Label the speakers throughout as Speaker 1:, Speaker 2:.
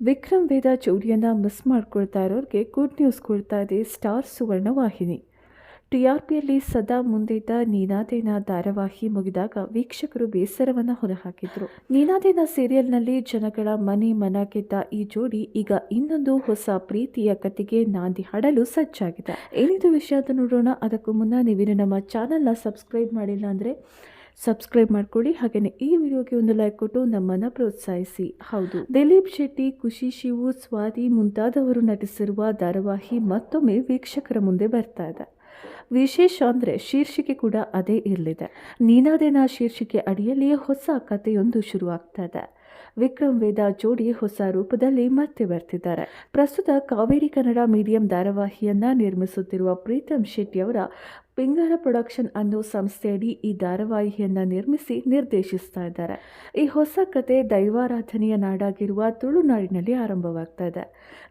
Speaker 1: ವಿಕ್ರಮ್ ವೇದ ಜೋಡಿಯನ್ನು ಮಿಸ್ ಮಾಡ್ಕೊಳ್ತಾ ಇರೋರಿಗೆ ಗುಡ್ ನ್ಯೂಸ್ ಕೊಡ್ತಾ ಇದೆ ಸ್ಟಾರ್ ಸುವರ್ಣ ವಾಹಿನಿ. ಟಿ ಆರ್ ಪಿಯಲ್ಲಿ ಸದಾ ಮುಂದಿದ್ದ ನೀನಾದೇನ ಧಾರಾವಾಹಿ ಮುಗಿದಾಗ ವೀಕ್ಷಕರು ಬೇಸರವನ್ನು ಹೊರಹಾಕಿದ್ರು. ನೀನಾದೇನ ಸೀರಿಯಲ್ನಲ್ಲಿ ಜನಗಳ ಮನೆ ಮನ ಗೆದ್ದ ಈ ಜೋಡಿ ಈಗ ಇನ್ನೊಂದು ಹೊಸ ಪ್ರೀತಿಯ ಕತೆಗೆ ನಾಂದಿ ಹಾಡಲು ಸಜ್ಜಾಗಿದೆ. ಏನಿದು ವಿಷಯ ನೋಡೋಣ. ಅದಕ್ಕೂ ಮುನ್ನ ನೀವೇನು ನಮ್ಮ ಚಾನಲ್ನ ಸಬ್ಸ್ಕ್ರೈಬ್ ಮಾಡಿಲ್ಲ ಅಂದರೆ ಸಬ್ಸ್ಕ್ರೈಬ್ ಮಾಡ್ಕೊಳ್ಳಿ. ಹಾಗೆಯೇ ಈ ವಿಡಿಯೋಗೆ ಒಂದು ಲೈಕ್ ಕೊಟ್ಟು ನಮ್ಮನ್ನು ಪ್ರೋತ್ಸಾಹಿಸಿ. ಹೌದು. ದಿಲೀಪ್ ಶೆಟ್ಟಿ ಖುಷಿ ಶಿವು ಸ್ವಾತಿ ಮುಂತಾದವರು ನಟಿಸಿರುವ ಧಾರಾವಾಹಿ ಮತ್ತೊಮ್ಮೆ ವೀಕ್ಷಕರ ಮುಂದೆ ಬರ್ತಾ ಇದೆ. ವಿಶೇಷ ಅಂದರೆ ಶೀರ್ಷಿಕೆ ಕೂಡ ಅದೇ ಇರಲಿದೆ. ನೀನಾದೇನ ಶೀರ್ಷಿಕೆ ಅಡಿಯಲ್ಲಿ ಹೊಸ ಕಥೆಯೊಂದು ಶುರುವಾಗ್ತಾ ಇದೆ. ವಿಕ್ರಮ್ ವೇದ ಜೋಡಿ ಹೊಸ ರೂಪದಲ್ಲಿ ಮತ್ತೆ ಬರ್ತಿದ್ದಾರೆ. ಪ್ರಸ್ತುತ ಕಾವೇರಿ ಕನ್ನಡ ಮೀಡಿಯಂ ಧಾರಾವಾಹಿಯನ್ನ ನಿರ್ಮಿಸುತ್ತಿರುವ ಪ್ರೀತಮ್ ಶೆಟ್ಟಿ ಅವರ ಪಿಂಗಾರ ಪ್ರೊಡಕ್ಷನ್ ಅನ್ನೋ ಸಂಸ್ಥೆಯಡಿ ಈ ಧಾರಾವಾಹಿಯನ್ನು ನಿರ್ಮಿಸಿ ನಿರ್ದೇಶಿಸ್ತಾ ಇದ್ದಾರೆ. ಈ ಹೊಸ ಕತೆ ದೈವಾರಾಧನೆಯ ನಾಡಾಗಿರುವ ತುಳುನಾಡಿನಲ್ಲಿ ಆರಂಭವಾಗ್ತಾ ಇದೆ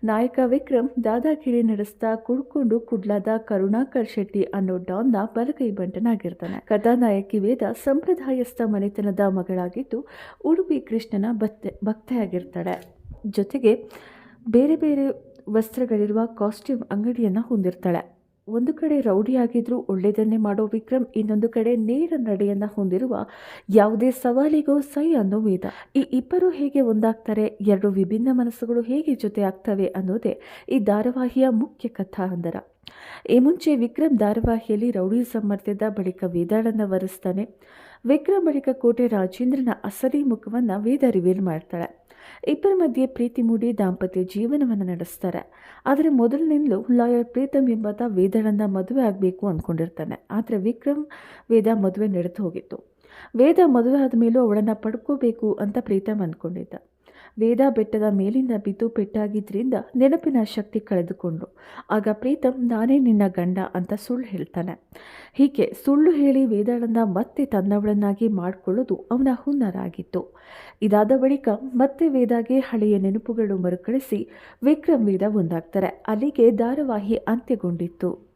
Speaker 1: ನಾಯಕ ವಿಕ್ರಮ್ ದಾದಾಗಿರಿ ನಡೆಸ್ತಾ ಕುಡ್ಕೊಂಡು ಕುಡ್ಲಾದ ಕರುಣಾಕರ್ ಶೆಟ್ಟಿ ಅನ್ನೋ ಡಾನ್ನ ಬಲಗೈ ಬಂಟನಾಗಿರ್ತಾನೆ. ಕಥಾನಾಯಕಿ ವೇದ ಸಂಪ್ರದಾಯಸ್ಥ ಮನೆತನದ ಮಗಳಾಗಿದ್ದು ಉಡುಪಿ ಕೃಷ್ಣನ ಭಕ್ತೆ, ಭಕ್ತೆಯಾಗಿರ್ತಾಳೆ. ಜೊತೆಗೆ ಬೇರೆ ಬೇರೆ ವಸ್ತ್ರಗಳಿರುವ ಕಾಸ್ಟ್ಯೂಮ್ ಅಂಗಡಿಯನ್ನು ಹೊಂದಿರ್ತಾಳೆ. ಒಂದು ಕಡೆ ರೌಡಿಯಾಗಿದ್ದರೂ ಒಳ್ಳೆಯದನ್ನೇ ಮಾಡೋ ವಿಕ್ರಮ್, ಇನ್ನೊಂದು ಕಡೆ ನೇರ ನಡೆಯನ್ನು ಹೊಂದಿರುವ ಯಾವುದೇ ಸವಾಲಿಗೂ ಸೈ ಅನ್ನೋ ವೇದ. ಈ ಇಬ್ಬರು ಹೇಗೆ ಒಂದಾಗ್ತಾರೆ, ಎರಡು ವಿಭಿನ್ನ ಮನಸ್ಸುಗಳು ಹೇಗೆ ಜೊತೆ ಆಗ್ತವೆ ಅನ್ನೋದೇ ಈ ಧಾರಾವಾಹಿಯ ಮುಖ್ಯ ಕಥಾ ಅಂದರ ಈ ಮುಂಚೆ ವಿಕ್ರಮ್ ಧಾರಾವಾಹಿಯಲ್ಲಿ ರೌಡಿ ಸಾಮರ್ಥ್ಯದ ಬಳಿಕ ವೇದಾಳನ್ನು ವರಿಸ್ತಾನೆ. ವಿಕ್ರಮ್ ಬಳಿಕ ಕೋಟೆ ರಾಜೇಂದ್ರನ ಅಸಲಿ ಮುಖವನ್ನು ವೇದ ರಿವೀಲ್ ಮಾಡ್ತಾಳೆ. ಇಬ್ಬರ ಮಧ್ಯೆ ಪ್ರೀತಿ ಮೂಡಿ ದಾಂಪತ್ಯ ಜೀವನವನ್ನು ನಡೆಸ್ತಾರೆ. ಆದರೆ ಮೊದಲಿನಿಂದಲೂ ಲಾಯರ್ ಪ್ರೀತಮ್ ಎಂಬಾತ ವೇದಳನ್ನ ಮದುವೆ ಆಗಬೇಕು ಅಂದ್ಕೊಂಡಿರ್ತಾನೆ ಆದರೆ ವಿಕ್ರಮ್, ವೇದ ಮದುವೆ ನಡೆದು ಹೋಗಿತ್ತು. ವೇದ ಮದುವೆ ಆದ ಮೇಲೂ ಅವಳನ್ನು ಪಡ್ಕೋಬೇಕು ಅಂತ ಪ್ರೀತಮ್ ಅಂದ್ಕೊಂಡಿದ್ದ ವೇದ ಬೆಟ್ಟದ ಮೇಲಿಂದ ಬಿದ್ದು ಪೆಟ್ಟಾಗಿದ್ದರಿಂದ ನೆನಪಿನ ಶಕ್ತಿ ಕಳೆದುಕೊಂಡು ಆಗ ಪ್ರೀತಮ್ ನಾನೇ ನಿನ್ನ ಗಂಡ ಅಂತ ಸುಳ್ಳು ಹೇಳ್ತಾನೆ. ಹೀಗೆ ಸುಳ್ಳು ಹೇಳಿ ವೇದಾಳನ್ನ ಮತ್ತೆ ತನ್ನವಳನ್ನಾಗಿ ಮಾಡಿಕೊಳ್ಳೋದು ಅವನ ಹುನ್ನರಾಗಿತ್ತು. ಇದಾದ ಬಳಿಕ ಮತ್ತೆ ವೇದಾಗೆ ಹಳೆಯ ನೆನಪುಗಳು ಮರುಕಳಿಸಿ ವಿಕ್ರಮ್ ವೇದ ಒಂದಾಗ್ತಾರೆ. ಅಲ್ಲಿಗೆ ಧಾರಾವಾಹಿ ಅಂತ್ಯಗೊಂಡಿತ್ತು.